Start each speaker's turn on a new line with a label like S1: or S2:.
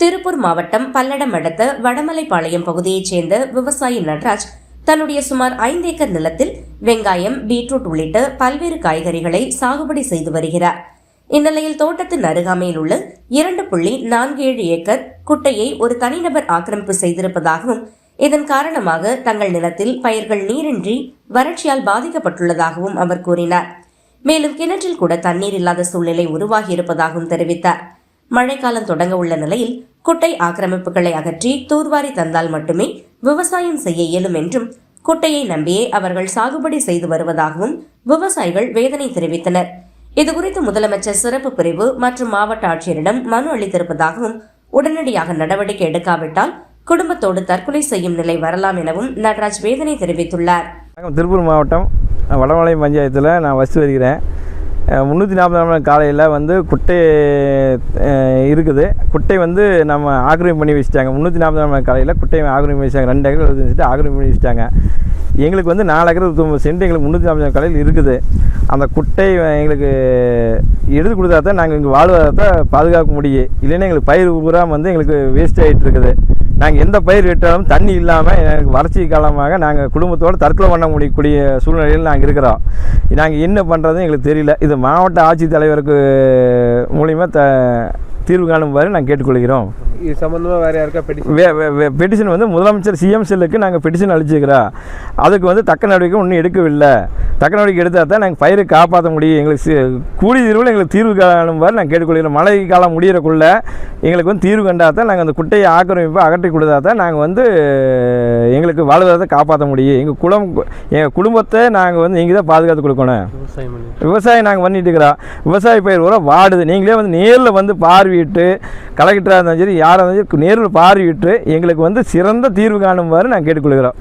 S1: திருப்பூர் மாவட்டம் பல்லடம் அடுத்த வடமலைப்பாளையம் பகுதியைச் சேர்ந்த விவசாயி நடராஜ் தன்னுடைய சுமார் ஐந்து ஏக்கர் நிலத்தில் வெங்காயம் பீட்ரூட் உள்ளிட்ட பல்வேறு காய்கறிகளை சாகுபடி செய்து வருகிறார். இந்நிலையில் தோட்டத்தின் அருகாமையில் உள்ள இரண்டு புள்ளி நான்கு ஏழு ஏக்கர் குட்டையை ஒரு தனிநபர் ஆக்கிரமிப்பு செய்திருப்பதாகவும் இதன் காரணமாக தங்கள் நிலத்தில் பயிர்கள் நீரின்றி வறட்சியால் பாதிக்கப்பட்டுள்ளதாகவும் அவர் கூறினார். மேலும் கிணற்றில் கூட தண்ணீர் இல்லாத சூழ்நிலை உருவாகியிருப்பதாகவும் தெரிவித்தார். மழைக்காலம் தொடங்க உள்ள நிலையில் குட்டை ஆக்கிரமிப்புகளை அகற்றி தூர்வாரி தந்தால் மட்டுமே விவசாயம் செய்ய இயலும் என்றும் குட்டையை நம்பியே அவர்கள் சாகுபடி செய்து வருவதாகவும் விவசாயிகள் வேதனை தெரிவித்தனர். இதுகுறித்து முதலமைச்சர் சிறப்பு பிரிவு மற்றும் மாவட்ட ஆட்சியரிடம் மனு அளித்திருப்பதாகவும் உடனடியாக நடவடிக்கை எடுக்காவிட்டால் குடும்பத்தோடு தற்கொலை செய்யும் நிலை வரலாம் எனவும் நடராஜ் வேதனை தெரிவித்துள்ளார்.
S2: திருப்பூர் மாவட்டம் வடமலை பஞ்சாயத்தில் நான் வசித்து வருகிறேன். முந்நூற்றி நாற்பது நாள் காலையில் வந்து குட்டை இருக்குது. குட்டை வந்து நம்ம ஆக்கிரமிப்பு பண்ணி வச்சுட்டாங்க. முந்நூற்றி நாற்பது நாள் காலையில் குட்டையை ஆக்கிரமிப்பு வச்சுட்டாங்க. ரெண்டு ஏக்கர் வச்சுட்டு சென்ட் ஆக்கிரமிப்பு பண்ணி வச்சுட்டாங்க. எங்களுக்கு வந்து நாலு ஏக்கர் சென்ட் எங்களுக்கு முந்நூற்றி நாற்பது காலையில் இருக்குது. அந்த குட்டை எங்களுக்கு எடுத்து கொடுத்தா தான் நாங்கள் இங்கே வாழ்வாதாரத்தை பாதுகாக்க முடியும். இல்லைன்னா எங்களுக்கு பயிர் பூரா வந்து எங்களுக்கு வேஸ்ட் ஆகிட்டு இருக்குது. நாங்கள் எந்த பயிர் விட்டாலும் தண்ணி இல்லாமல் எனக்கு வறட்சி காலமாக நாங்கள் குடும்பத்தோடு தற்கொலை பண்ண முடியக்கூடிய சூழ்நிலையில் நாங்கள் இருக்கிறோம். நாங்கள் என்ன பண்ணுறதுன்னு எங்களுக்கு தெரியல. இது மாவட்ட ஆட்சித்தலைவருக்கு மூலிமா த தீர்வு காணுமாறு நாங்கள் கேட்டுக்கொள்கிறோம்.
S3: இது சம்மந்தமாக வேறு யாருக்கா பெட்டிஷன்
S2: வே பெட்டிஷன் வந்து முதலமைச்சர் சிஎம் செல்லுக்கு நாங்கள் பெட்டிஷன் அளிச்சிருக்கிறோம். அதுக்கு வந்து தக்க நடவடிக்கை ஒன்றும் எடுக்கவில்லை. தக்க நடவடிக்கை எடுத்தால் தான் நாங்கள் பயிரை காப்பாற்ற முடியும். எங்களுக்கு கூடிய தீர்வில் எங்களுக்கு தீர்வு காணுமாறு நாங்கள் கேட்டுக்கொள்கிறோம். மழை காலம் முடியறக்குள்ள எங்களுக்கு வந்து தீர்வு கண்டா தான் நாங்கள் அந்த குட்டையை ஆக்கிரமிப்பு அகற்றி கொடுத்தா தான் நாங்கள் வந்து எங்களுக்கு வாழ்வாதாரத்தை காப்பாற்ற முடியும். எங்கள் குலம் எங்கள் குடும்பத்தை நாங்கள் வந்து நீங்கள் தான் பாதுகாத்து கொடுக்கணும். விவசாயம் நாங்கள் பண்ணிட்டு இருக்கிறோம். விவசாய பயிர் பூரா வாடுது. நீங்களே வந்து நேரில் வந்து பார்வையிட்டு கலெக்டராக இருந்தாலும் சரி யாராக இருந்தாலும் சரி நேரில் பார்வையிட்டு எங்களுக்கு வந்து சிறந்த தீர்வு காணுமாறு நாங்கள் கேட்டுக்கொள்கிறோம்.